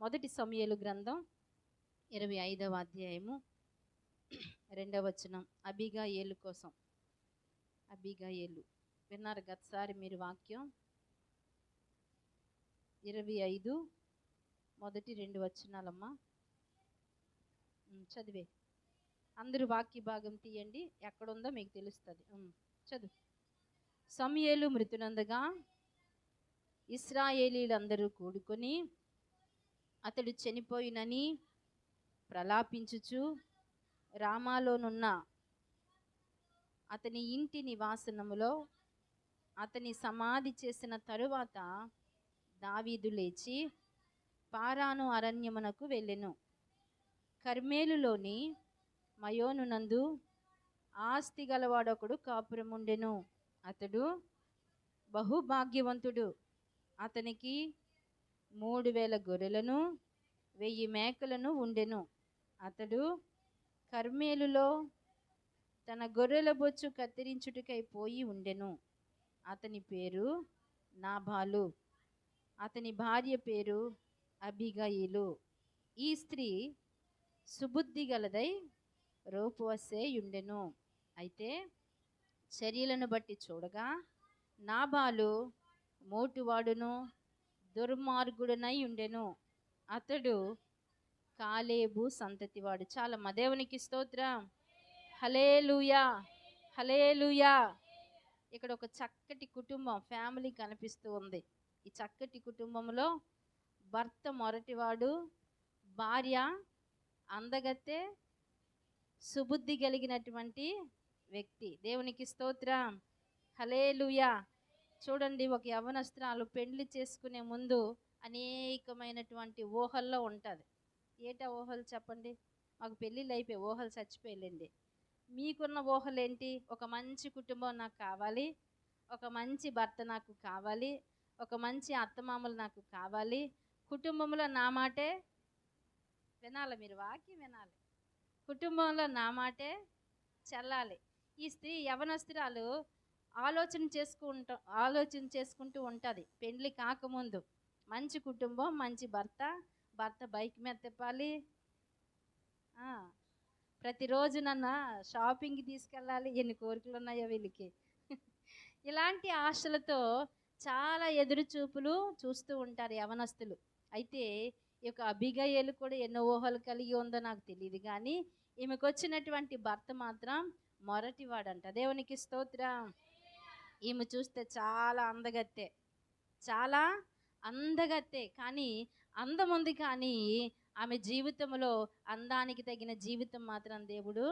మొదటి సమయలు గ్రంథం ఇరవై ఐదవ అధ్యాయము రెండవ వచనం. అబిగా ఏలు కోసం. అబిగా ఏలు విన్నారు గతసారి మీరు వాక్యం? ఇరవై ఐదు మొదటి రెండు వచనాలమ్మా. చదివే. అందరూ వాక్య భాగం తీయండి. ఎక్కడుందో మీకు తెలుస్తుంది. చదువు. సమయలు మృతునందగా ఇస్రాయేలీలందరూ కూడుకొని అతడు చనిపోయినని ప్రలాపించుచు రామాలోనున్న అతని ఇంటి నివాసనములో అతని సమాధి చేసిన తరువాత దావీదు లేచి పారాను అరణ్యమునకు వెళ్ళెను. కర్మేలులోని మయోనునందు ఆస్తి గలవాడొకడు కాపురముండెను. అతడు బహుభాగ్యవంతుడు. అతనికి మూడు వేల గొర్రెలను వెయ్యి మేకలను ఉండెను. అతడు కర్మేలులో తన గొర్రెల బొచ్చు కత్తిరించుటకై పోయి ఉండెను. అతని పేరు నాభాలు. అతని భార్య పేరు అభిగయిలు ఈ స్త్రీ సుబుద్ధి గలదై రూపువసే ఉండెను అయితే చర్యలను బట్టి చూడగా నాబాలు మోటువాడును దుర్మార్గుడనై ఉండెను. అతడు కాలేబు సంతతివాడు. చాలా మా దేవునికి స్తోత్రం. హలేలుయా హలేలుయా ఇక్కడ ఒక చక్కటి కుటుంబం ఫ్యామిలీ కనిపిస్తూ ఉంది. ఈ చక్కటి కుటుంబంలో భర్త మొరటివాడు భార్య అందగత్తె సుబుద్ధి కలిగినటువంటి వ్యక్తి. దేవునికి స్తోత్రం. హలేలుయా చూడండి ఒక యవనస్త్రాలు పెండ్లి చేసుకునే ముందు అనేకమైనటువంటి ఊహల్లో ఉంటుంది. ఏటా ఊహలు చెప్పండి? మాకు పెళ్ళిళ్ళు అయిపోయి ఊహలు చచ్చిపోయాలండి మీకున్న ఊహలు ఏంటి ఒక మంచి కుటుంబం నాకు కావాలి ఒక మంచి భర్త నాకు కావాలి ఒక మంచి అత్తమామలు నాకు కావాలి. కుటుంబంలో నా మాటే వినాలి మీరు వాకి వినాలి. కుటుంబంలో నా మాటే చెల్లాలి. ఈ స్త్రీ యవనస్త్రాలు ఆలోచన చేసుకుంటూ ఆలోచన చేసుకుంటూ ఉంటుంది. పెండ్లి కాకముందు మంచి కుటుంబం మంచి భర్త భర్త బైక్ మీద తిప్పాలి. ప్రతిరోజు నన్న షాపింగ్కి తీసుకెళ్ళాలి. ఎన్ని కోరికలు ఉన్నాయో వీళ్ళకి. ఇలాంటి ఆశలతో చాలా ఎదురు చూపులు చూస్తూ ఉంటారు యవనస్తులు. అయితే ఈ యొక్క అభిగయలు కూడా ఎన్నో ఊహలు కలిగి ఉందో నాకు తెలియదు కానీ ఈమెకు వచ్చినటువంటి భర్త మాత్రం మొరటివాడంట. దేవునికి స్తోత్రం. ఈమె చూస్తే చాలా అందగత్తే. చాలా అందగత్తే. కానీ అందం ఉంది కానీ ఆమె జీవితంలో అందానికి తగిన జీవితం మాత్రం దేవుడు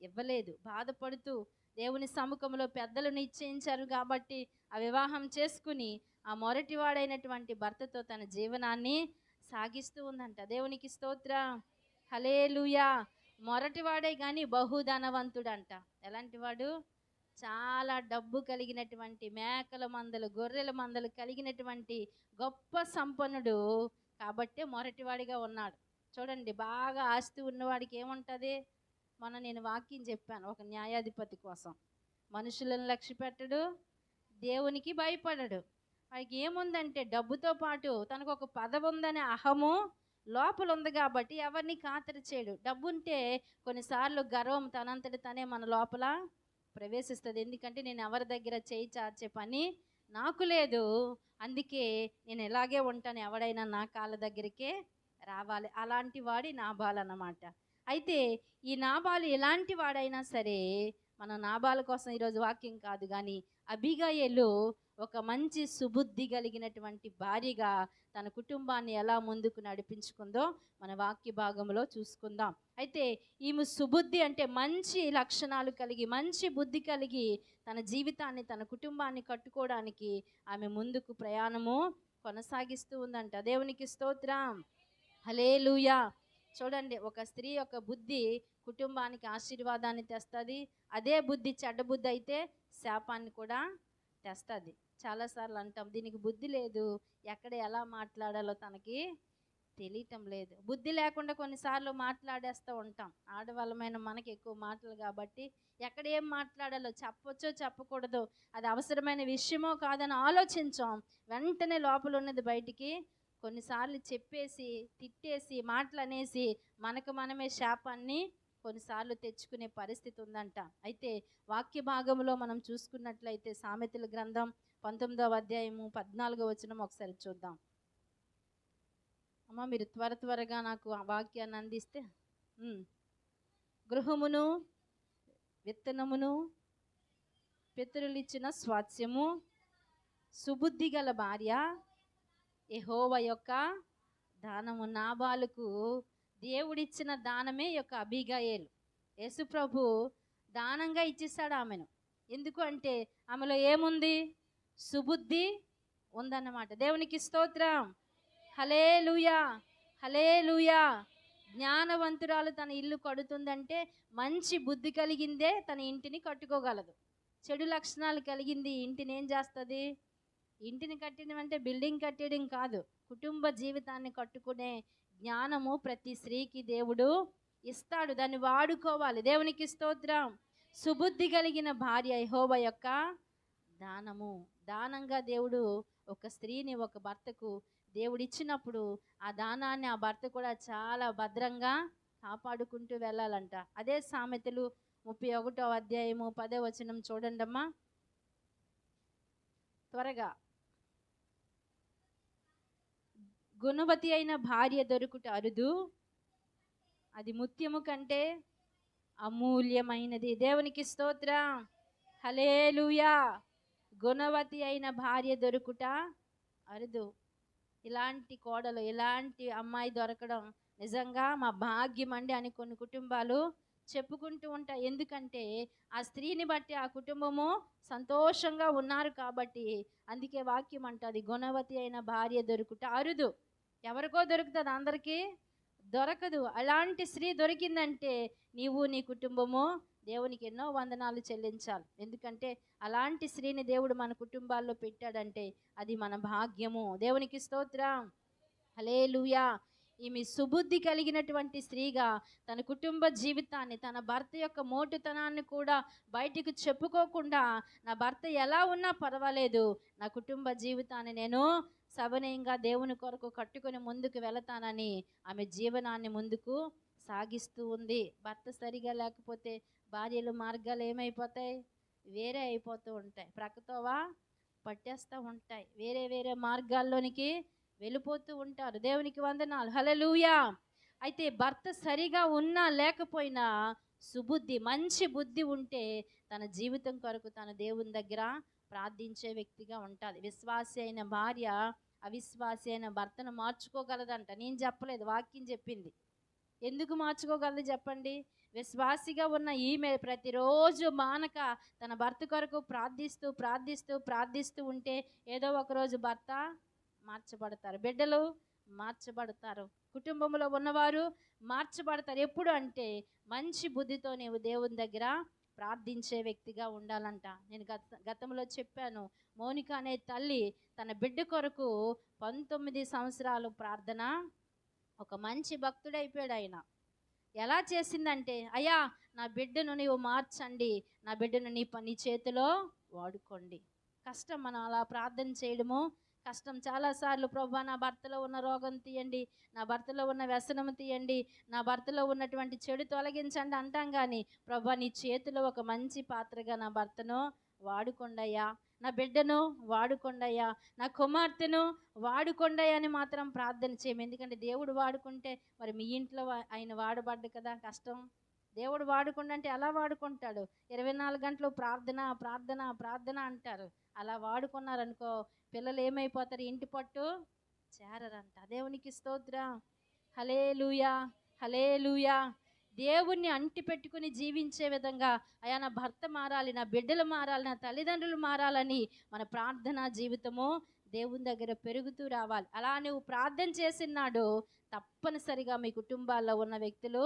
ఇవ్వలేదు. బాధపడుతూ దేవుని సముఖంలో పెద్దలు నిశ్చయించారు కాబట్టి ఆ వివాహం చేసుకుని ఆ మొరటివాడైనటువంటి భర్తతో తన జీవనాన్ని సాగిస్తూ ఉందంట. దేవునికి స్తోత్ర. హలేలుయా మొరటివాడే కానీ బహుధనవంతుడంట. ఎలాంటి వాడు? చాలా డబ్బు కలిగినటువంటి మేకల మందలు గొర్రెల మందలు కలిగినటువంటి గొప్ప సంపన్నుడు కాబట్టే మొరటివాడిగా ఉన్నాడు. చూడండి బాగా ఆస్తి ఉన్నవాడికి ఏముంటుంది? మొన్న నేను వాక్యం చెప్పాను ఒక న్యాయాధిపతి కోసం. మనుషులను లక్ష్య పెట్టడు దేవునికి భయపడడు. వాడికి ఏముందంటే డబ్బుతో పాటు తనకు ఒక పదవి ఉందనే అహము లోపల ఉంది కాబట్టి ఎవరిని ఖాతరి చేయడు. డబ్బు ఉంటే కొన్నిసార్లు గర్వం తనంతటి తనే మన లోపల ప్రవేశిస్తుంది. ఎందుకంటే నేను ఎవరి దగ్గర చేయి చాచే పని నాకు లేదు. అందుకే నేను ఎలాగే ఉంటాను ఎవడైనా నా కాళ్ళ దగ్గరికే రావాలి. అలాంటి వాడి నాబాల్ అన్నమాట. అయితే ఈ నాబాలు ఎలాంటి వాడైనా సరే మన నాబాల కోసం ఈరోజు వాక్యం కాదు కానీ అబిగాయలు ఒక మంచి సుబుద్ధి కలిగినటువంటి భార్యగా తన కుటుంబాన్ని ఎలా ముందుకు నడిపించుకుందో మన వాక్య భాగంలో చూసుకుందాం. అయితే ఈమె సుబుద్ధి అంటే మంచి లక్షణాలు కలిగి మంచి బుద్ధి కలిగి తన జీవితాన్ని తన కుటుంబాన్ని కట్టుకోవడానికి ఆమె ముందుకు ప్రయాణము కొనసాగిస్తూ ఉందంట. దేవునికి స్తోత్రం. హలేలుయా చూడండి ఒక స్త్రీ యొక్క బుద్ధి కుటుంబానికి ఆశీర్వాదాన్ని తెస్తుంది. అదే బుద్ధి చెడ్డ బుద్ధి అయితే శాపాన్ని కూడా తెస్తుంది. చాలాసార్లు అంటాం దీనికి బుద్ధి లేదు. ఎక్కడ ఎలా మాట్లాడాలో తనకి తెలియటం లేదు. బుద్ధి లేకుండా కొన్నిసార్లు మాట్లాడేస్తూ ఉంటాం. ఆడవాళ్ళమైన మనకి ఎక్కువ మాటలు కాబట్టి ఎక్కడ ఏం మాట్లాడాలో చెప్పొచ్చో చెప్పకూడదు. అది అవసరమైన విషయమో కాదని ఆలోచించాం. వెంటనే లోపల ఉన్నది బయటికి కొన్నిసార్లు చెప్పేసి తిట్టేసి మాటలు అనేసి మనకు మనమే శాపాన్ని కొన్నిసార్లు తెచ్చుకునే పరిస్థితి ఉందంట. అయితే వాక్య భాగంలో మనం చూసుకున్నట్లయితే సామెతల గ్రంథం పంతొమ్మిదవ అధ్యాయము పద్నాలుగో వచనం ఒకసారి చూద్దాం. అమ్మ మీరు త్వర త్వరగా నాకు ఆ వాక్యాన్ని అందిస్తే గృహమును విత్తనమును పితరులిచ్చిన స్వాస్యము సుబుద్ధి గల భార్య ఎహోవ యొక్క దానము నాబాలకు దేవుడిచ్చిన దానమే యొక్క అబిగాయేలు. యేసుప్రభు దానంగా ఇచ్చేస్తాడు ఆమెను. ఎందుకు అంటే ఆమెలో ఏముంది? సుబుద్ధి ఉందన్నమాట. దేవునికి స్తోత్రం. హలే లూయా హలే లూయా జ్ఞానవంతురాలు తన ఇల్లు కడుతుందంటే మంచి బుద్ధి కలిగిందే తన ఇంటిని కట్టుకోగలదు. చెడు లక్షణాలు కలిగింది ఇంటిని ఏం చేస్తుంది? ఇంటిని కట్టడం అంటే బిల్డింగ్ కట్టడం కాదు కుటుంబ జీవితాన్ని కట్టుకునే జ్ఞానము ప్రతి స్త్రీకి దేవుడు ఇస్తాడు. దాన్ని వాడుకోవాలి. దేవునికి స్తోత్రం. సుబుద్ధి కలిగిన భార్య ఐహోబ యొక్క దానము. దానంగా దేవుడు ఒక స్త్రీని ఒక భర్తకు దేవుడు ఇచ్చినప్పుడు ఆ దానాన్ని ఆ భర్త కూడా చాలా భద్రంగా కాపాడుకుంటూ వెళ్ళాలంట. అదే సామెతలు ముప్పై ఒకటో అధ్యాయము పదే వచనం చూడండమ్మా త్వరగా. గుణవతి అయిన భార్య దొరుకుట అరుదు అది ముత్యము కంటే అమూల్యమైనది. దేవునికి స్తోత్ర. హలేలుయా గుణవతి అయిన భార్య దొరుకుట అరుదు. ఇలాంటి కోడలు ఇలాంటి అమ్మాయి దొరకడం నిజంగా మా భాగ్యం అండి అని కొన్ని కుటుంబాలు చెప్పుకుంటూ ఉంటాయి. ఎందుకంటే ఆ స్త్రీని బట్టి ఆ కుటుంబము సంతోషంగా ఉన్నారు కాబట్టి అందుకే వాక్యం అంటుంది గుణవతి అయిన భార్య దొరుకుట అరుదు. ఎవరికో దొరుకుతుంది అందరికీ దొరకదు. అలాంటి స్త్రీ దొరికిందంటే నీవు నీ కుటుంబము దేవునికి ఎన్నో వందనాలు చెల్లించాలి. ఎందుకంటే అలాంటి స్త్రీని దేవుడు మన కుటుంబాల్లో పెట్టాడంటే అది మన భాగ్యము. దేవునికి స్తోత్రం. హలేలుయా ఈమె సుబుద్ధి కలిగినటువంటి స్త్రీగా తన కుటుంబ జీవితాన్ని తన భర్త యొక్క మోటుతనాన్ని కూడా బయటికి చెప్పుకోకుండా నా భర్త ఎలా ఉన్నా పర్వాలేదు నా కుటుంబ జీవితాన్ని నేను సవనీయంగా దేవుని కొరకు కట్టుకొని ముందుకు వెళతానని ఆమె జీవనాన్ని ముందుకు సాగిస్తూ ఉంది. భర్త సరిగా లేకపోతే భార్యలు మార్గాలు ఏమైపోతాయి? వేరే అయిపోతూ ఉంటాయి. ప్రక్కతోవా పట్టేస్తూ ఉంటాయి. వేరే వేరే మార్గాల్లోనికి వెళ్ళిపోతూ ఉంటారు. దేవునికి వందనాలు. హలలుయా అయితే భర్త సరిగా ఉన్నా లేకపోయినా సుబుద్ధి మంచి బుద్ధి ఉంటే తన జీవితం కొరకు తన దేవుని దగ్గర ప్రార్థించే వ్యక్తిగా ఉంటుంది. విశ్వాసి అయిన భార్య అవిశ్వాసి అయిన భర్తను మార్చుకోగలదంట. నేను చెప్పలేదు. వాక్యం చెప్పింది. ఎందుకు మార్చుకోగలదు చెప్పండి? విశ్వాసిగా ఉన్న ఈమె ప్రతిరోజు మానక తన భర్త కొరకు ప్రార్థిస్తూ ప్రార్థిస్తూ ప్రార్థిస్తూ ఉంటే ఏదో ఒక రోజు భర్త మార్చబడతారు. బిడ్డలు మార్చబడతారు. కుటుంబంలో ఉన్నవారు మార్చబడతారు. ఎప్పుడు అంటే మంచి బుద్ధితో నీవు దేవుని దగ్గర ప్రార్థించే వ్యక్తిగా ఉండాలంట. నేను గత గతంలో చెప్పాను మౌనిక అనే తల్లి తన బిడ్డ కొరకు పంతొమ్మిది సంవత్సరాలు ప్రార్థన ఒక మంచి భక్తుడైపోయాడు ఆయన. ఎలా చేసిందంటే అయ్యా నా బిడ్డను నీవు మార్చండి నా బిడ్డను నీ పని చేతిలో వాడుకోండి. కష్టం మనం అలా ప్రార్థన చేయడము కష్టం చాలాసార్లు ప్రభా నా భర్తలో ఉన్న రోగం తీయండి నా భర్తలో ఉన్న వ్యసనం తీయండి నా భర్తలో ఉన్నటువంటి చెడు తొలగించండి అంటాం కానీ ప్రభా నీ చేతిలో ఒక మంచి పాత్రగా నా భర్తను వాడుకొండయ్యా నా బిడ్డను వాడుకొండయ్యా. నా కుమార్తెను వాడుకొండయ్యా అని మాత్రం ప్రార్థన చేయము ఎందుకంటే దేవుడు వాడుకుంటే మరి మీ ఇంట్లో వా- ఆయన వాడబడ్డ కదా కష్టం. దేవుడు వాడుకుండా అంటే ఎలా వాడుకుంటాడు. ఇరవై నాలుగు గంటలు ప్రార్థన ప్రార్థన ప్రార్థన అంటారు. అలా వాడుకున్నారనుకో పిల్లలు ఏమైపోతారు? ఇంటి పట్టు చేరరంట. దేవునికి స్తోత్ర. హలే లూయా హలే లూయా దేవుణ్ణి అంటి పెట్టుకుని జీవించే విధంగా అయా నా భర్త మారాలి నా బిడ్డలు మారాలి నా తల్లిదండ్రులు మారాలని మన ప్రార్థనా జీవితము దేవుని దగ్గర పెరుగుతూ రావాలి. అలా నువ్వు ప్రార్థన చేసినాడు తప్పనిసరిగా మీ కుటుంబాల్లో ఉన్న వ్యక్తులు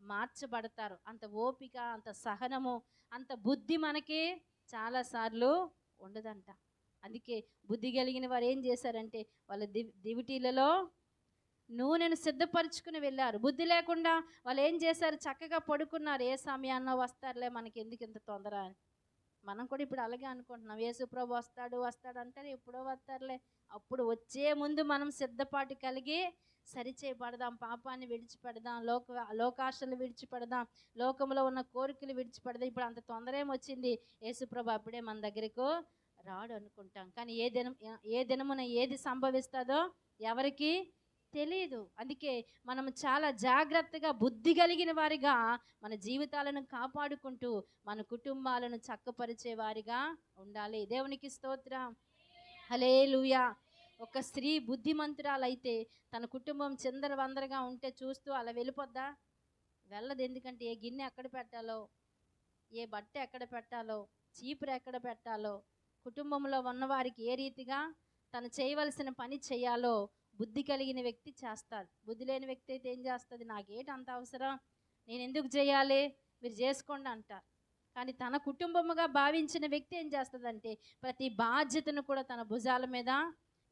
మార్చబడతారు. అంత ఓపిక అంత సహనము అంత బుద్ధి మనకి చాలాసార్లు ఉండదంట. అందుకే బుద్ధి కలిగిన వారు ఏం చేశారంటే వాళ్ళ దివి దివిటీలలో నూనెను సిద్ధపరచుకుని వెళ్ళారు. బుద్ధి లేకుండా వాళ్ళు ఏం చేశారు? చక్కగా పడుకున్నారు. ఏ సమయాన్నో వస్తారులే మనకి ఎందుకు ఇంత తొందర అని. మనం కూడా ఇప్పుడు అలాగే అనుకుంటున్నాం. యేసుప్రభు వస్తాడు వస్తాడు అంటారు ఎప్పుడో వస్తారులే. అప్పుడు వచ్చే ముందు మనం సిద్ధపాటు కలిగి సరిచేయబడదాం. పాపాన్ని విడిచిపెడదాం. లోక లోకాశలు విడిచిపెడదాం. లోకంలో ఉన్న కోరికలు విడిచిపెడదాం. ఇప్పుడు అంత తొందర ఏమొచ్చింది యేసుప్రభు అప్పుడే మన దగ్గరకు రాడు అనుకుంటాం. కానీ ఏ దినం ఏ దినమున ఏది సంభవిస్తుందో ఎవరికి తెలియదు అందుకే మనం చాలా జాగ్రత్తగా బుద్ధి కలిగిన వారిగా మన జీవితాలను కాపాడుకుంటూ మన కుటుంబాలను చక్కపరిచే వారిగా ఉండాలి. దేవునికి స్తోత్రం. హలే ఒక స్త్రీ బుద్ధిమంతురాలైతే తన కుటుంబం చిందరవందరగా ఉంటే చూస్తూ అలా వెళ్ళిపోద్దా? వెళ్ళదు. ఎందుకంటే ఏ గిన్నె ఎక్కడ పెట్టాలో ఏ బట్ట ఎక్కడ పెట్టాలో చీపురు ఎక్కడ పెట్టాలో కుటుంబంలో ఉన్నవారికి ఏ రీతిగా తను చేయవలసిన పని చేయాలో బుద్ధి కలిగిన వ్యక్తి చేస్తారు బుద్ధి లేని వ్యక్తి అయితే ఏం చేస్తుంది నాకేంటి అంత అవసరం? నేను ఎందుకు చేయాలి? మీరు చేసుకోండి అంటారు. కానీ తన కుటుంబముగా భావించిన వ్యక్తి ఏం చేస్తుందంటే ప్రతి బాధ్యతను కూడా తన భుజాల మీద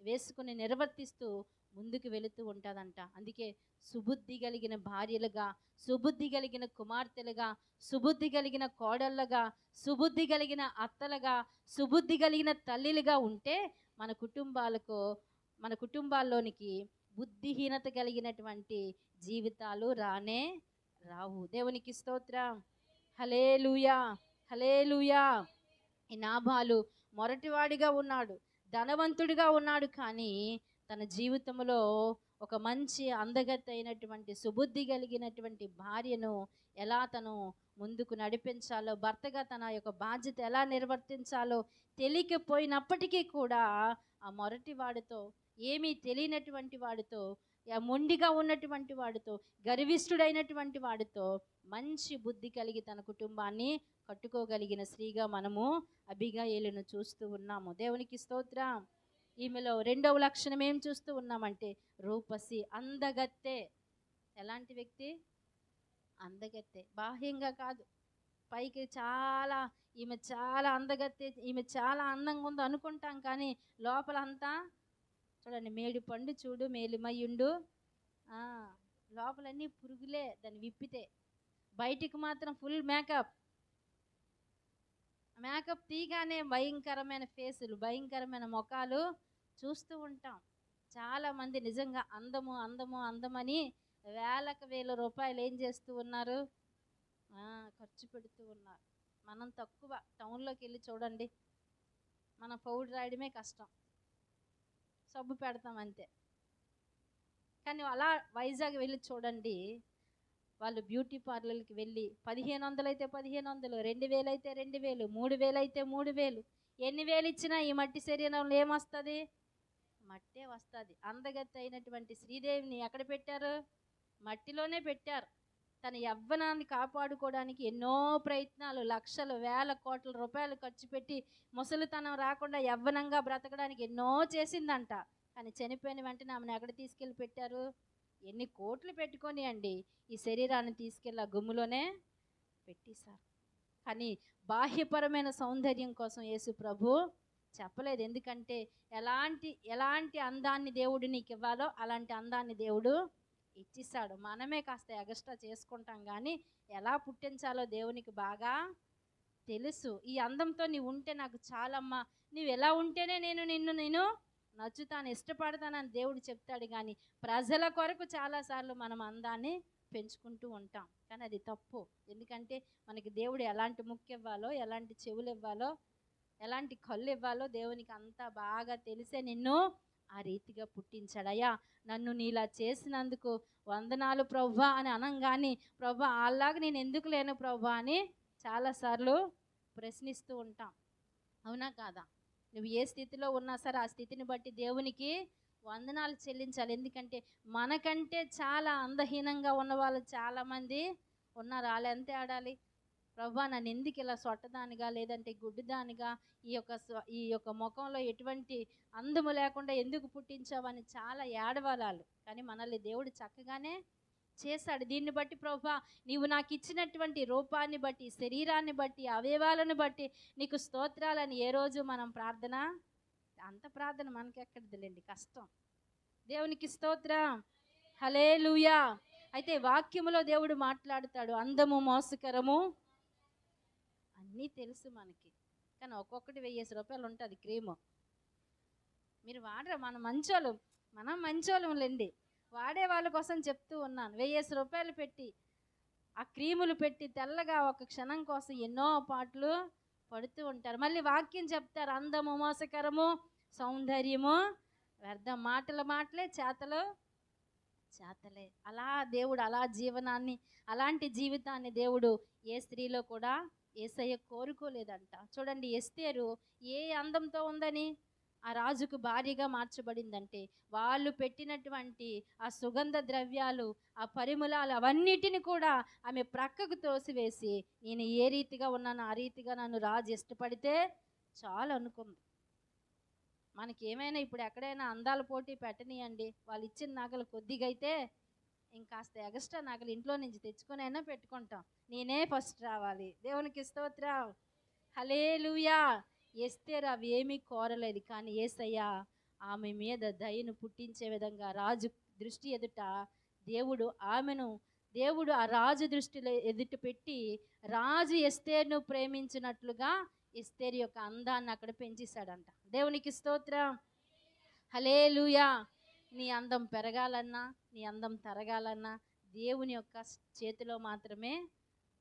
వేసుకుని నిర్వర్తిస్తూ ముందుకు వెళుతూ ఉంటుందంట అందుకే సుబుద్ధి కలిగిన భార్యలుగా సుబుద్ధి కలిగిన కుమార్తెలుగా సుబుద్ధి కలిగిన కోడళ్ళగా సుబుద్ధి కలిగిన అత్తలుగా సుబుద్ధి కలిగిన తల్లిలుగా ఉంటే మన కుటుంబాలకు మన కుటుంబాల్లోనికి బుద్ధిహీనత కలిగినటువంటి జీవితాలు రానే రావు. దేవునికి స్తోత్రం. హలేలుయా హలేలుయా ఈ నాభాలు మొరటివాడిగా ఉన్నాడు ధనవంతుడిగా ఉన్నాడు కానీ తన జీవితంలో ఒక మంచి అందగత్త అయినటువంటి సుబుద్ధి కలిగినటువంటి భార్యను ఎలా తను ముందుకు నడిపించాలో భర్తగా తన యొక్క బాధ్యత ఎలా నిర్వర్తించాలో తెలియకపోయినప్పటికీ కూడా ఆ మొరటి వాడితో ఏమీ తెలియనటువంటి వాడితో మొండిగా ఉన్నటువంటి వాడితో గర్విష్ఠుడైనటువంటి వాడితో మంచి బుద్ధి కలిగి తన కుటుంబాన్ని కట్టుకోగలిగిన స్త్రీగా మనము అభిగాయేలును చూస్తూ ఉన్నాము. దేవునికి స్తోత్రం. ఈమెలో రెండవ లక్షణం ఏం చూస్తూ ఉన్నామంటే రూపసి అందగత్తె. ఎలాంటి వ్యక్తి? అందగత్తె. బాహ్యంగా కాదు. పైకి చాలా ఈమె చాలా అందగత్తె ఈమె చాలా అందంగా ఉందో అనుకుంటాం కానీ లోపలంతా చూడండి మేడి పండు చూడు మేలిమయ్యుండు లోపలన్నీ పురుగులే దాన్ని విప్పితే. బయటికి మాత్రం ఫుల్ మేకప్. మేకప్ తీగానే భయంకరమైన ఫేసులు భయంకరమైన ముఖాలు చూస్తూ ఉంటాం. చాలామంది నిజంగా అందము అందము అందమని వేలకు వేల రూపాయలు ఏం చేస్తూ ఉన్నారు? ఖర్చు పెడుతూ ఉన్నారు. మనం తక్కువ టౌన్లోకి వెళ్ళి చూడండి. మనం పౌడర్ రాయడమే కష్టం. సబ్బు పెడతాం అంతే. కానీ అలా వైజాగ్ వెళ్ళి చూడండి వాళ్ళు బ్యూటీ పార్లర్కి వెళ్ళి పదిహేను వందలు అయితే పదిహేను వందలు రెండు వేలు అయితే రెండు వేలు మూడు వేలు అయితే మూడు వేలు ఎన్ని వేలు ఇచ్చినా ఈ మట్టి శరీరంలో ఏమొస్తుంది? మట్టే వస్తుంది. అందగత్తి అయినటువంటి శ్రీదేవిని ఎక్కడ పెట్టారు? మట్టిలోనే పెట్టారు. తన యవ్వనాన్ని కాపాడుకోవడానికి ఎన్నో ప్రయత్నాలు లక్షలు వేల కోట్ల రూపాయలు ఖర్చు పెట్టి ముసలితనం రాకుండా యవ్వనంగా బ్రతకడానికి ఎన్నో చేసిందంట. కానీ చనిపోయిన వెంటనే ఆమెను ఎక్కడ తీసుకెళ్ళి పెట్టారు? ఎన్ని కోట్లు పెట్టుకొని అండి ఈ శరీరాన్ని తీసుకెళ్ళి ఆ గుమ్ములోనే పెట్టేశారు. కానీ బాహ్యపరమైన సౌందర్యం కోసం యేసు ప్రభు చెప్పలేదు. ఎందుకంటే ఎలాంటి ఎలాంటి అందాన్ని దేవుడు నీకు ఇవ్వాలో అలాంటి అందాన్ని దేవుడు ఇచ్చిస్తాడు మనమే కాస్త ఎగస్ట్రా చేసుకుంటాం కానీ ఎలా పుట్టించాలో దేవునికి బాగా తెలుసు. ఈ అందంతో నీవు ఉంటే నాకు చాలమ్మా. నువ్వు ఎలా ఉంటేనే నేను నిన్ను నేను నచ్చుతాను ఇష్టపడతానని దేవుడు చెప్తాడు కానీ ప్రజల కొరకు చాలాసార్లు మనం అందాన్ని పెంచుకుంటూ ఉంటాం. కానీ అది తప్పు. ఎందుకంటే మనకి దేవుడు ఎలాంటి ముక్కు ఇవ్వాలో ఎలాంటి చెవులు ఇవ్వాలో ఎలాంటి కళ్ళు ఇవ్వాలో దేవునికి అంతా బాగా తెలిసే నిన్ను ఆ రీతిగా పుట్టించాడయ్యా. నన్ను నీలా చేసినందుకు వందనాలు ప్రవ్వా అని అనంగాని ప్రభా అలాగ నేను ఎందుకు లేను ప్రభా అని చాలాసార్లు ప్రశ్నిస్తూ ఉంటాం. అవునా కాదా? నువ్వు ఏ స్థితిలో ఉన్నా సరే ఆ స్థితిని బట్టి దేవునికి వందనాలు చెల్లించాలి. ఎందుకంటే మనకంటే చాలా అందహీనంగా ఉన్న వాళ్ళు చాలామంది ఉన్నారు. వాళ్ళు ఎంత ఆడాలి ప్రభా నన్ను ఎందుకు ఇలా సొట్టదానిగా లేదంటే గుడ్డిదానిగా? ఈ యొక్క ఈ యొక్క ముఖంలో ఎటువంటి అందము లేకుండా ఎందుకు పుట్టించావని చాలా ఏడవలాలు కానీ మనల్ని దేవుడు చక్కగానే చేశాడు. దీన్ని బట్టి ప్రభా నీవు నాకు ఇచ్చినటువంటి రూపాన్ని బట్టి శరీరాన్ని బట్టి అవయవాలను బట్టి నీకు స్తోత్రాలని ఏ రోజు మనం ప్రార్థన? అంత ప్రార్థన మనకి ఎక్కడిదిలేండి కష్టం. దేవునికి స్తోత్రం. హలే అయితే వాక్యములో దేవుడు మాట్లాడుతాడు. అందము మోసకరము అన్నీ తెలుసు మనకి. కానీ ఒక్కొక్కటి వెయ్యేసి రూపాయలు ఉంటుంది క్రీము. మీరు వాడరు? మన మంచోళ్ళు. మనం మంచోళ్ళంలేండి వాడే వాళ్ళ కోసం చెప్తూ ఉన్నాను. వెయ్యేసి రూపాయలు పెట్టి ఆ క్రీములు పెట్టి తెల్లగా ఒక క్షణం కోసం ఎన్నో పాటలు పడుతూ ఉంటారు. మళ్ళీ వాక్యం చెప్తారు. అందము మోసకరము సౌందర్యము వ్యర్థం మాటల మాటలే చేతలు చేతలే. అలా దేవుడు అలా జీవనాన్ని అలాంటి జీవితాన్ని దేవుడు ఏ స్త్రీలో కూడా ఏసయ్య కోరుకోలేదంట. చూడండి ఎస్తేరు ఏ అందంతో ఉందని? ఆ రాజుకు భారీగా మార్చబడిందంటే వాళ్ళు పెట్టినటువంటి ఆ సుగంధ ద్రవ్యాలు ఆ పరిమళాలు అవన్నిటిని కూడా ఆమె ప్రక్కకు తోసివేసి నేను ఏ రీతిగా ఉన్నానో ఆ రీతిగా నన్ను రాజు ఇష్టపడితే చాలు అనుకుంది. మనకి ఏమైనా ఇప్పుడు ఎక్కడైనా అందాల పోటీ పెట్టనియండి. వాళ్ళు ఇచ్చిన నగలు కొద్దిగా అయితే ఇంకాస్త ఎగస్ట్రా నగలు ఇంట్లో నుంచి తెచ్చుకొని అయినా పెట్టుకుంటాం. నేనే ఫస్ట్ రావాలి. దేవునికి స్తోత్రం. హలేలుయా ఎస్తేరు అవి ఏమీ కోరలేదు. కానీ ఏసయ్యా ఆమె మీద దయను పుట్టించే విధంగా రాజు దృష్టి ఎదుట దేవుడు ఆమెను దేవుడు ఆ రాజు దృష్టిలో ఎదుట పెట్టి రాజు ఎస్తేరును ప్రేమించినట్లుగా ఎస్తేరు యొక్క అందాన్ని అక్కడ పెంచేశాడంట. దేవునికి స్తోత్రం. హలేలుయా నీ అందం పెరగాలన్నా నీ అందం తరగాలన్నా దేవుని యొక్క చేతిలో మాత్రమే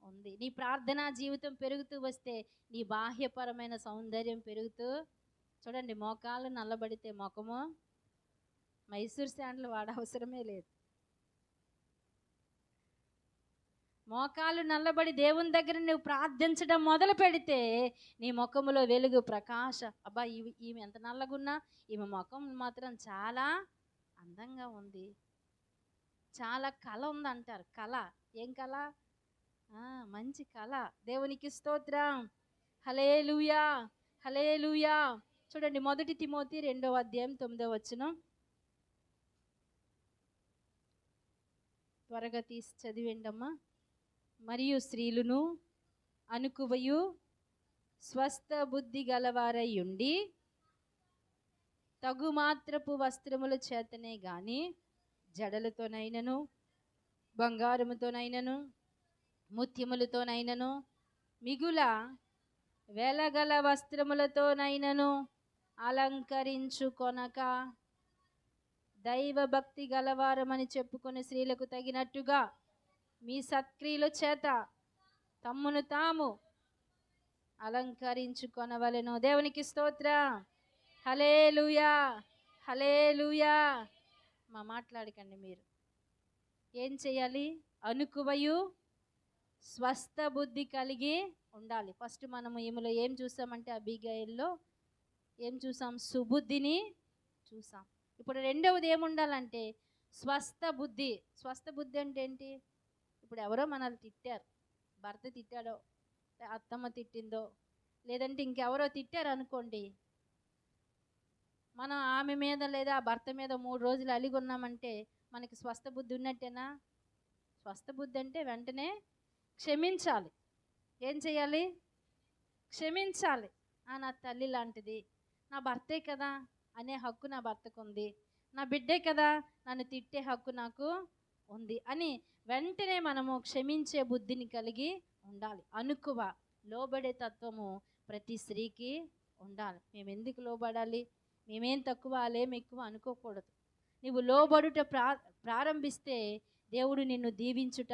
ఉంది. నీ ప్రార్థనా జీవితం పెరుగుతూ వస్తే నీ బాహ్యపరమైన సౌందర్యం పెరుగుతూ చూడండి మోకాలు నల్లబడితే ముఖము మైసూర్ శాండ్లు వాడ అవసరమే లేదు. మోకాలు నల్లబడి దేవుని దగ్గర నువ్వు ప్రార్థించడం మొదలు పెడితే నీ ముఖములో వెలుగు ప్రకాశ. అబ్బా ఈమె ఈమె ఎంత నల్లగున్నా ఈమె ముఖం మాత్రం చాలా అందంగా ఉంది. చాలా కళ ఉందంటారు. కళ. ఏం కళ? మంచి కళ. దేవునికి స్తోత్రం. హలేలుయా హలేలుయా చూడండి మొదటి తిమోతి రెండవ అధ్యాయం తొమ్మిదవ వచ్చిన త్వరగా తీసి చదివేండమ్మా. మరియు స్త్రీలును అనుకువయు స్వస్థ బుద్ధి గలవారై ఉండి తగు మాత్రపు వస్త్రముల చేతనే గాని జడలతోనైనను బంగారముతోనైనను ముత్యములతోనైనను మిగుల వెలగల వస్త్రములతోనైనను అలంకరించుకొనక దైవభక్తి గలవారమని చెప్పుకునే స్త్రీలకు తగినట్టుగా మీ సత్క్రియల చేత తమ్మును తాము అలంకరించుకొనవలెను. దేవునికి స్తోత్ర. హలే లూయా హలే లూయా మా మాట్లాడకండి మీరు. ఏం చేయాలి? అనుకువయు స్వస్థ బుద్ధి కలిగి ఉండాలి. ఫస్ట్ మనము ఈమెలో ఏం చూసామంటే అబిగైల్లో ఏం చూసాం? సుబుద్ధిని చూసాం. ఇప్పుడు రెండవది ఏముండాలంటే స్వస్థ బుద్ధి. స్వస్థ బుద్ధి అంటే ఏంటి? ఇప్పుడు ఎవరో మనల్ని తిట్టారు. భర్త తిట్టాడో అత్తమ్మ తిట్టిందో లేదంటే ఇంకెవరో తిట్టారు అనుకోండి మనం ఆమె మీద లేదా ఆ భర్త మీద మూడు రోజులు అలిగి ఉన్నామంటే మనకి స్వస్థ బుద్ధి ఉన్నట్టేనా? స్వస్థ బుద్ధి అంటే వెంటనే క్షమించాలి. ఏం చేయాలి? క్షమించాలి. ఆ నా తల్లి లాంటిది. నా భర్తే కదా అనే హక్కు నా భర్తకు ఉంది. నా బిడ్డే కదా నన్ను తిట్టే హక్కు నాకు ఉంది అని వెంటనే మనము క్షమించే బుద్ధిని కలిగి ఉండాలి. అనుకువ లోబడే తత్వము ప్రతి స్త్రీకి ఉండాలి. మేము ఎందుకు లోబడాలి? మేమేం తక్కువ వాళ్ళేం ఎక్కువ అనుకోకూడదు. నువ్వు లోబడుట ప్రా ప్రారంభిస్తే దేవుడు నిన్ను దీవించుట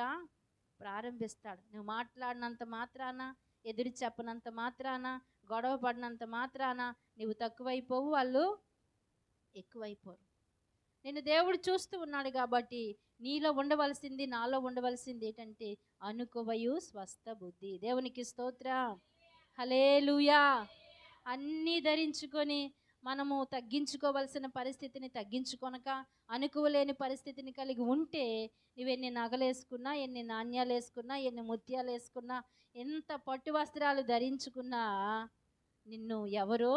ప్రారంభిస్తాడు. నువ్వు మాట్లాడినంత మాత్రాన ఎదురు చెప్పనంత మాత్రాన గొడవ పడినంత మాత్రాన నువ్వు తక్కువైపోవు వాళ్ళు ఎక్కువైపోరు. నేను దేవుడు చూస్తూ ఉన్నాడు కాబట్టి నీలో ఉండవలసింది నాలో ఉండవలసింది ఏంటంటే అనుకువయు స్వస్థ బుద్ధి. దేవునికి స్తోత్ర. హలేలుయా అన్నీ ధరించుకొని మనము తగ్గించుకోవలసిన పరిస్థితిని తగ్గించుకొనక అనుకువలేని పరిస్థితిని కలిగి ఉంటే నువ్వెన్ని నగలేసుకున్నా ఎన్ని నాణ్యాలు వేసుకున్నా ఎన్ని ముత్యాలు వేసుకున్నా ఎంత పట్టు వస్త్రాలు ధరించుకున్నా నిన్ను ఎవరు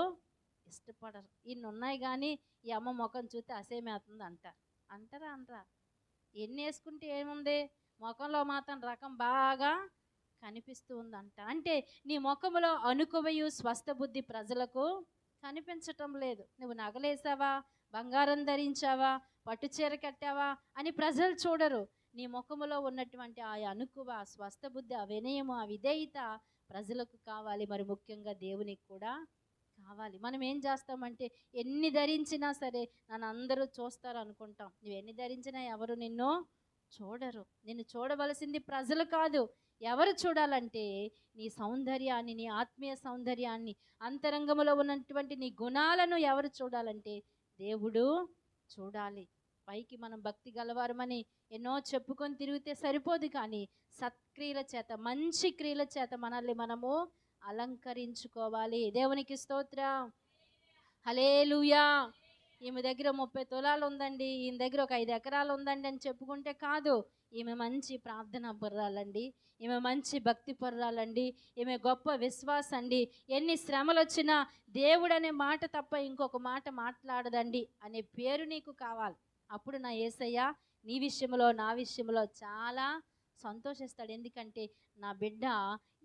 ఇష్టపడరు. ఇన్ని ఉన్నాయి కానీ ఈ అమ్మ ముఖం చూస్తే అసేమేస్తుంది అంటారు అంటారా అనరా. ఎన్ని వేసుకుంటే ఏముంది? ముఖంలో మాత్రం రకం బాగా కనిపిస్తూ ఉందంట. అంటే నీ ముఖములో అనుకువయు స్వస్థ బుద్ధి ప్రజలకు కనిపించటం లేదు. నువ్వు నగలేసావా? బంగారం ధరించావా? పట్టు చీర కట్టావా? అని ప్రజలు చూడరు. నీ ముఖములో ఉన్నటువంటి ఆ అనుకువ ఆ స్వస్థ బుద్ధి ఆ వినయము ఆ విధేయత ప్రజలకు కావాలి. మరి ముఖ్యంగా దేవునికి కూడా కావాలి. మనం ఏం చేస్తామంటే ఎన్ని ధరించినా సరే నన్ను అందరూ చూస్తారు అనుకుంటాం నువ్వు ఎన్ని ధరించినా ఎవరు నిన్ను చూడరు. నిన్ను చూడవలసింది ప్రజలు కాదు. ఎవరు చూడాలంటే నీ సౌందర్యాన్ని నీ ఆత్మీయ సౌందర్యాన్ని అంతరంగంలో ఉన్నటువంటి నీ గుణాలను ఎవరు చూడాలంటే దేవుడు చూడాలి. పైకి మనం భక్తి గలవారమని ఎన్నో చెప్పుకొని తిరిగితే సరిపోదు కానీ సత్క్రియల చేత మంచి క్రియల చేత మనల్ని మనము అలంకరించుకోవాలి. దేవునికి స్తోత్ర. హలేలుయా ఈమె దగ్గర ముప్పై తులాలు ఉందండి ఈమె దగ్గర ఒక ఐదు ఎకరాలు ఉందండి అని చెప్పుకుంటే కాదు. ఈమె మంచి ప్రార్థన పర్రాలండి ఈమె మంచి భక్తి పర్రాలండి ఈమె గొప్ప విశ్వాసం అండి ఎన్ని శ్రమలు వచ్చినా దేవుడు అనే మాట తప్ప ఇంకొక మాట మాట్లాడదండి అనే పేరు నీకు కావాలి. అప్పుడు నా ఏసయ్య నీ విషయంలో నా విషయంలో చాలా సంతోషిస్తాడు. ఎందుకంటే నా బిడ్డ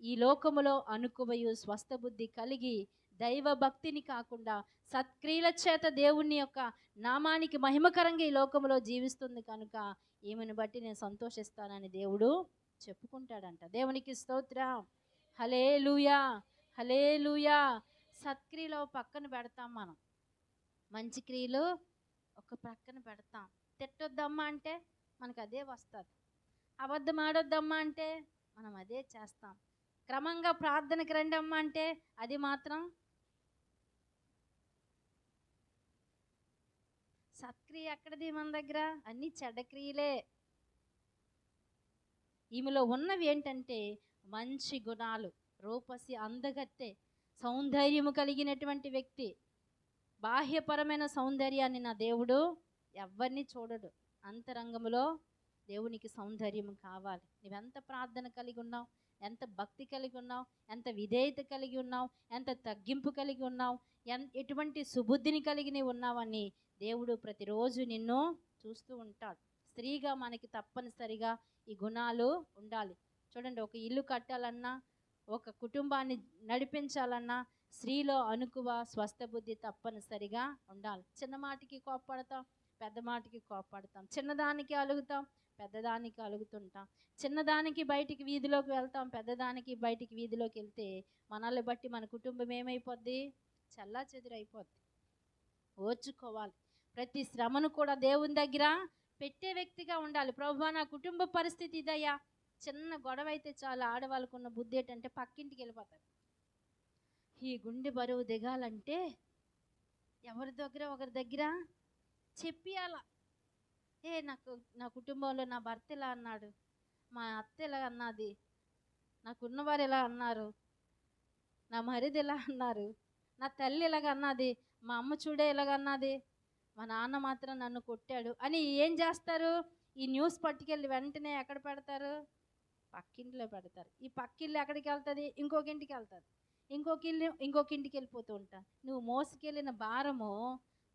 ఈ లోకములో అనుకువయు స్వస్థ బుద్ధి కలిగి దైవ భక్తిని కాకుండా సత్క్రియల చేత దేవుని యొక్క నామానికి మహిమకరంగా ఈ లోకంలో జీవిస్తుంది కనుక ఈమెను బట్టి నేను సంతోషిస్తానని దేవుడు చెప్పుకుంటాడంట. దేవునికి స్తోత్రం. హలే లూయా హలే లూయా సత్క్రియలో పక్కన పెడతాం మనం. మంచి క్రియలు ఒక పక్కన పెడతాం. తిట్టొద్దమ్మా అంటే మనకు అదే వస్తుంది. అబద్ధం ఆడొద్దమ్మా అంటే మనం అదే చేస్తాం. క్రమంగా ప్రార్థనకి రండమ్మా అంటే అది మాత్రం సత్క్రియ ఎక్కడిది మన దగ్గర? అన్ని చెడక్రియలే ఈమెలో ఉన్నవి ఏంటంటే మంచి గుణాలు రూపసి అందగత్తె సౌందర్యము కలిగినటువంటి వ్యక్తి. బాహ్యపరమైన సౌందర్యాన్ని నా దేవుడు ఎవరిని చూడడు. అంతరంగములో దేవునికి సౌందర్యం కావాలి. నువ్వెంత ప్రార్థన కలిగి ఉన్నావు? ఎంత భక్తి కలిగి ఉన్నావు? ఎంత విధేయత కలిగి ఉన్నావు? ఎంత తగ్గింపు కలిగి ఉన్నావు? ఎన్ ఎటువంటి సుబుద్ధిని కలిగి నీవు ఉన్నావని దేవుడు ప్రతిరోజు నిన్ను చూస్తూ ఉంటాడు. స్త్రీగా మనకి తప్పనిసరిగా ఈ గుణాలు ఉండాలి. చూడండి ఒక ఇల్లు కట్టాలన్నా ఒక కుటుంబాన్ని నడిపించాలన్నా స్త్రీలో అనుకువ స్వస్థ బుద్ధి తప్పనిసరిగా ఉండాలి. చిన్న మాటకి కోప్పడతాం పెద్ద మాటికి కోప్పడతాం. చిన్నదానికి అలుగుతాం పెద్దదానికి అలుగుతుంటాం. చిన్నదానికి బయటికి వీధిలోకి వెళ్తాం పెద్దదానికి బయటికి వీధిలోకి వెళ్తే మనల్ని బట్టి మన కుటుంబం ఏమైపోద్ది? చల్లా చెదిరైపోద్ది ఓర్చుకోవాలి. ప్రతి శ్రమను కూడా దేవుని దగ్గర పెట్టే వ్యక్తిగా ఉండాలి. ప్రభు నా కుటుంబ పరిస్థితి ఇదయ్యా. చిన్న గొడవ అయితే చాలు ఆడవాళ్ళకున్న బుద్ధి ఏంటంటే పక్కింటికి వెళ్ళిపోతారు. ఈ గుండె బరువు దిగాలంటే ఎవరి దగ్గర ఒకరి దగ్గర? చెప్పియాల? ఏ నాకు నా కుటుంబంలో నా భర్త ఇలా అన్నాడు? మా అత్త ఇలా అన్నది? నాకున్నవారు ఇలా అన్నారు? నా మరిది ఇలా అన్నారు? నా తల్లి ఇలాగ అన్నది? మా అమ్మ చూడే ఇలాగ అన్నది? మా నాన్న మాత్రం నన్ను కొట్టాడు అని ఏం చేస్తారు? ఈ న్యూస్ పట్టుకెళ్ళి వెంటనే ఎక్కడ పెడతారు? పక్కింట్లో పెడతారు. ఈ పక్కిల్లు ఎక్కడికి వెళ్తుంది? ఇంకొక ఇంటికి వెళ్తుంది ఇంకొక ఇల్లు ఇంకొక ఇంటికి వెళ్ళిపోతూ ఉంటాను నువ్వు మోసుకెళ్ళిన భారము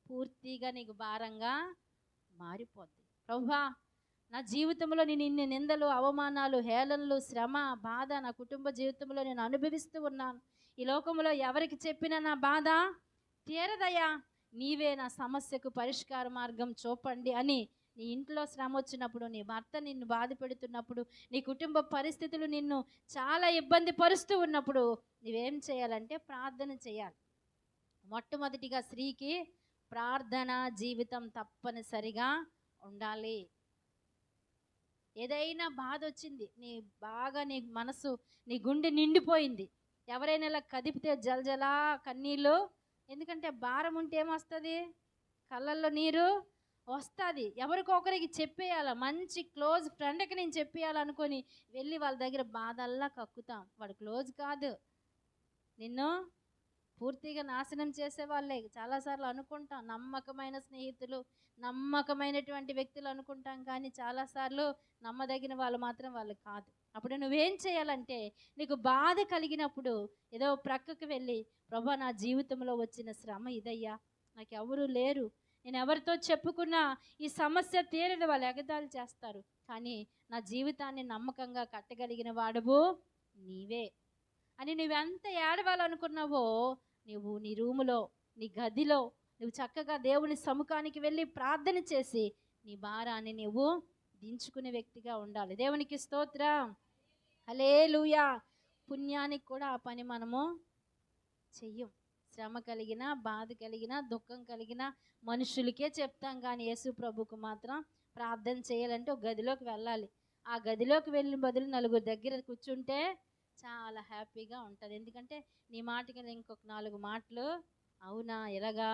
పూర్తిగా నీకు భారంగా మారిపోద్ది. ప్రభా నా జీవితంలో నేను ఇన్ని నిందలు అవమానాలు హేళనలు శ్రమ బాధ నా కుటుంబ జీవితంలో నేను అనుభవిస్తూ ఉన్నాను. ఈ లోకంలో ఎవరికి చెప్పినా నా బాధ తీరదయ్యా. నీవే నా సమస్యకు పరిష్కార మార్గం చూపండి అని నీ ఇంట్లో శ్రమ వచ్చినప్పుడు నీ భర్త నిన్ను బాధ పెడుతున్నప్పుడు నీ కుటుంబ పరిస్థితులు నిన్ను చాలా ఇబ్బంది పరుస్తూ ఉన్నప్పుడు నువ్వేం చేయాలంటే ప్రార్థన చేయాలి. మొట్టమొదటిగా స్త్రీకి ప్రార్థన జీవితం తప్పనిసరిగా ఉండాలి. ఏదైనా బాధ వచ్చింది నీ బాగా నీ మనసు నీ గుండె నిండిపోయింది ఎవరైనా ఇలా కదిపితే జలజలా కన్నీళ్ళు ఎందుకంటే భారం ఉంటే ఏమొస్తుంది? కళ్ళల్లో నీరు వస్తుంది. ఎవరికొకరికి చెప్పేయాల మంచి క్లోజ్ ఫ్రెండ్కి నేను చెప్పేయాలనుకొని వెళ్ళి వాళ్ళ దగ్గర బాధల్లా కక్కుతాం. వాడు క్లోజ్ కాదు. నిన్ను పూర్తిగా నాశనం చేసే వాళ్ళే చాలాసార్లు అనుకుంటాం. నమ్మకమైన స్నేహితులు నమ్మకమైనటువంటి వ్యక్తులు అనుకుంటాం కానీ చాలాసార్లు నమ్మదగిన వాళ్ళు మాత్రం వాళ్ళు కాదు. అప్పుడు నువ్వేం చేయాలంటే నీకు బాధ కలిగినప్పుడు ఏదో ప్రక్కకు వెళ్ళి ప్రభా నా జీవితంలో వచ్చిన శ్రమ ఇదయ్యా. నాకు ఎవరు లేరు. నేను ఎవరితో చెప్పుకున్నా ఈ సమస్య తీరదు వాళ్ళు ఎగదాలు చేస్తారు. కానీ నా జీవితాన్ని నమ్మకంగా కట్టగలిగిన వాడువు నీవే. అని నువ్వెంత ఏడవాలనుకున్నావో నువ్వు నీ రూములో నీ గదిలో నువ్వు చక్కగా దేవుని సముఖానికి వెళ్ళి ప్రార్థన చేసి నీ భారాన్ని నువ్వు దించుకునే వ్యక్తిగా ఉండాలి. దేవునికి స్తోత్రం. హలేలుయా పుణ్యానికి కూడా ఆ పని మనము చెయ్యం. శ్రమ కలిగిన బాధ కలిగిన దుఃఖం కలిగిన మనుషులకే చెప్తాం కానీ యేసు ప్రభుకు మాత్రం ప్రార్థన చేయాలంటే ఒక గదిలోకి వెళ్ళాలి. ఆ గదిలోకి వెళ్ళిన బదులు నలుగురు దగ్గర కూర్చుంటే చాలా హ్యాపీగా ఉంటుంది. ఎందుకంటే నీ మాటకి ఇంకొక నాలుగు మాటలు అవునా? ఇలాగా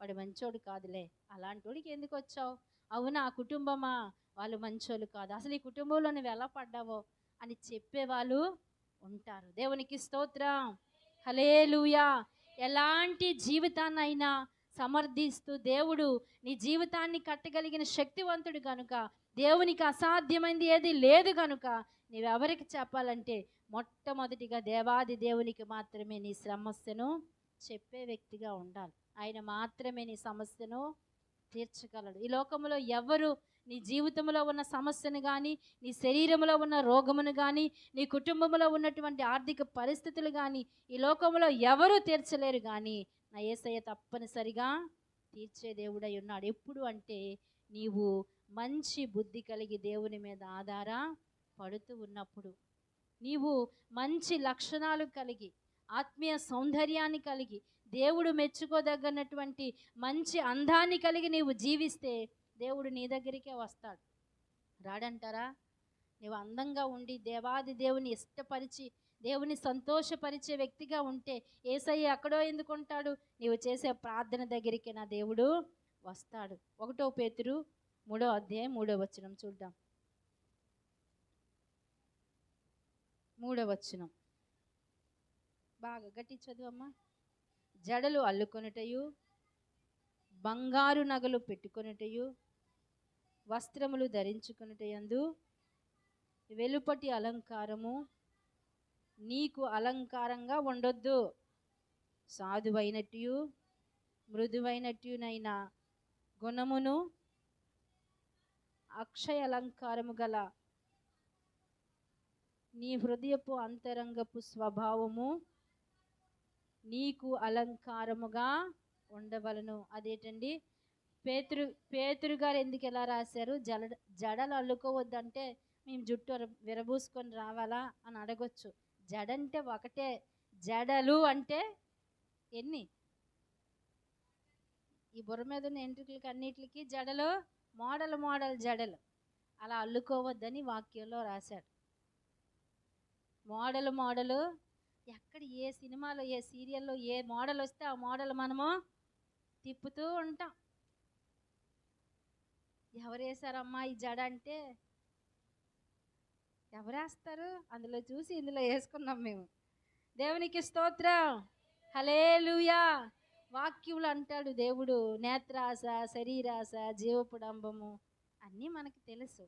వాడు మంచోడు కాదులే. అలాంటి వాడికి ఎందుకు వచ్చావు? అవునా? ఆ కుటుంబమా? వాళ్ళు మంచోళ్ళు కాదు. అసలు ఈ కుటుంబంలో నువ్వు ఎలా పడ్డావో? అని చెప్పేవాళ్ళు ఉంటారు. దేవునికి స్తోత్రం. హలేలుయా ఎలాంటి జీవితాన్నైనా సమర్థిస్తూ దేవుడు నీ జీవితాన్ని కట్టగలిగిన శక్తివంతుడు కనుక దేవునికి అసాధ్యమైంది ఏది లేదు కనుక నీవెవరికి చెప్పాలంటే మొట్టమొదటిగా దేవాది దేవునికి మాత్రమే నీ సమస్యను చెప్పే వ్యక్తిగా ఉండాలి. ఆయన మాత్రమే నీ సమస్యను తీర్చగలడు. ఈ లోకంలో ఎవరు నీ జీవితంలో ఉన్న సమస్యను కానీ నీ శరీరంలో ఉన్న రోగమును కానీ నీ కుటుంబంలో ఉన్నటువంటి ఆర్థిక పరిస్థితులు కానీ ఈ లోకంలో ఎవరూ తీర్చలేరు కానీ నా ఏసయ్య తప్పనిసరిగా తీర్చే దేవుడై ఉన్నాడు. ఎప్పుడు అంటే నీవు మంచి బుద్ధి కలిగి దేవుని మీద ఆధార పడుతూ ఉన్నప్పుడు నీవు మంచి లక్షణాలు కలిగి ఆత్మీయ సౌందర్యాన్ని కలిగి దేవుడు మెచ్చుకోదగినటువంటి మంచి అందాన్ని కలిగి నీవు జీవిస్తే దేవుడు నీ దగ్గరికే వస్తాడు. రాడంటారా? నీవు అందంగా ఉండి దేవాది దేవుని ఇష్టపరిచి దేవుని సంతోషపరిచే వ్యక్తిగా ఉంటే ఏసయ్య ఎక్కడో ఎందుకుంటాడు నీవు చేసే ప్రార్థన దగ్గరికి నా దేవుడు వస్తాడు. ఒకటో పేతురు మూడో అధ్యాయం మూడో వచనం చూద్దాం. మూడో వచనం. బాగా గట్టి చదువమ్మా. జడలు అల్లుకొనుటయు బంగారు నగలు పెట్టుకొనుటయు వస్త్రములు ధరించుకునేటందు వెలుపటి అలంకారము నీకు అలంకారంగా ఉండొద్దు. సాధువైనట్టు మృదువైనట్టునైన గుణమును అక్షయ అలంకారము గల నీ హృదయపు అంతరంగపు స్వభావము నీకు అలంకారముగా ఉండవలను. అదేటండి? పేతురు పేతురు గారు ఎందుకు ఎలా రాశారు? జడ జడలు అల్లుకోవద్దంటే మేము జుట్టు విరబూసుకొని రావాలా అని అడగొచ్చు. జడంటే ఒకటే జడలు అంటే ఎన్ని? ఈ బుర్ర మీద ఉన్న ఎంట్రుకలకి అన్నిటికి జడలు మోడల్ మోడల్ జడలు. అలా అల్లుకోవద్దని వాక్యంలో రాశాడు మోడల్ మోడలు. ఎక్కడ ఏ సినిమాలో ఏ సీరియల్లో ఏ మోడల్ వస్తే ఆ మోడల్ మనము తిప్పుతూ ఉంటాం. ఎవరు ఈ జడ అంటే? ఎవరేస్తారు? అందులో చూసి ఇందులో వేసుకున్నాం మేము. దేవునికి స్తోత్రం. హలేలుయా వాక్యములు అంటాడు దేవుడు. నేత్రాస శరీరాస జీవపుడంబము అన్నీ మనకు తెలుసు.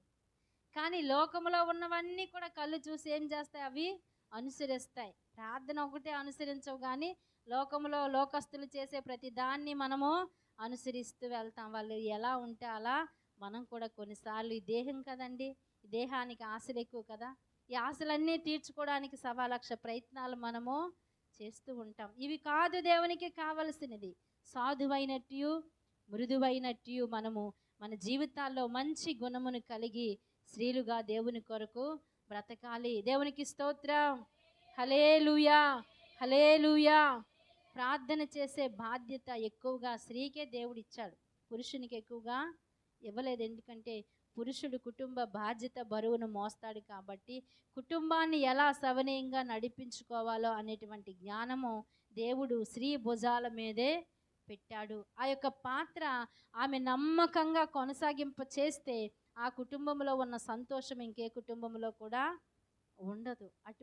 కానీ లోకంలో ఉన్నవన్నీ కూడా కళ్ళు చూసి ఏం చేస్తాయి అవి? అనుసరిస్తాయి. ప్రార్థన ఒకటే అనుసరించవు కానీ లోకములో లోకస్తులు చేసే ప్రతి దాన్ని మనము అనుసరిస్తూ వెళ్తాం. వాళ్ళు ఎలా ఉంటే అలా మనం కూడా కొన్నిసార్లు ఈ దేహం కదండి దేహానికి ఆశలు ఎక్కువ కదా ఈ ఆశలన్నీ తీర్చుకోవడానికి సవా లక్ష ప్రయత్నాలు మనము చేస్తూ ఉంటాం. ఇవి కాదు దేవునికి కావలసినది. సాధువైనట్టు మృదువైనట్టు మనము మన జీవితాల్లో మంచి గుణమును కలిగి స్త్రీలుగా దేవుని కొరకు బ్రతకాలి. దేవునికి స్తోత్రం. హలేలుయా హలేలుయా ప్రార్థన చేసే బాధ్యత ఎక్కువగా స్త్రీకే దేవుడిచ్చాడు. పురుషునికి ఎక్కువగా ఇవ్వలేదు. ఎందుకంటే పురుషుడు కుటుంబ బాధ్యత బరువును మోస్తాడు కాబట్టి కుటుంబాన్ని ఎలా సవనీయంగా నడిపించుకోవాలో అనేటువంటి జ్ఞానము దేవుడు స్త్రీ భుజాల మీదే పెట్టాడు. ఆ యొక్క పాత్ర ఆమె నమ్మకంగా కొనసాగింప చేస్తే ఆ కుటుంబంలో ఉన్న సంతోషం ఇంకే కుటుంబంలో కూడా ఉండదు. అటు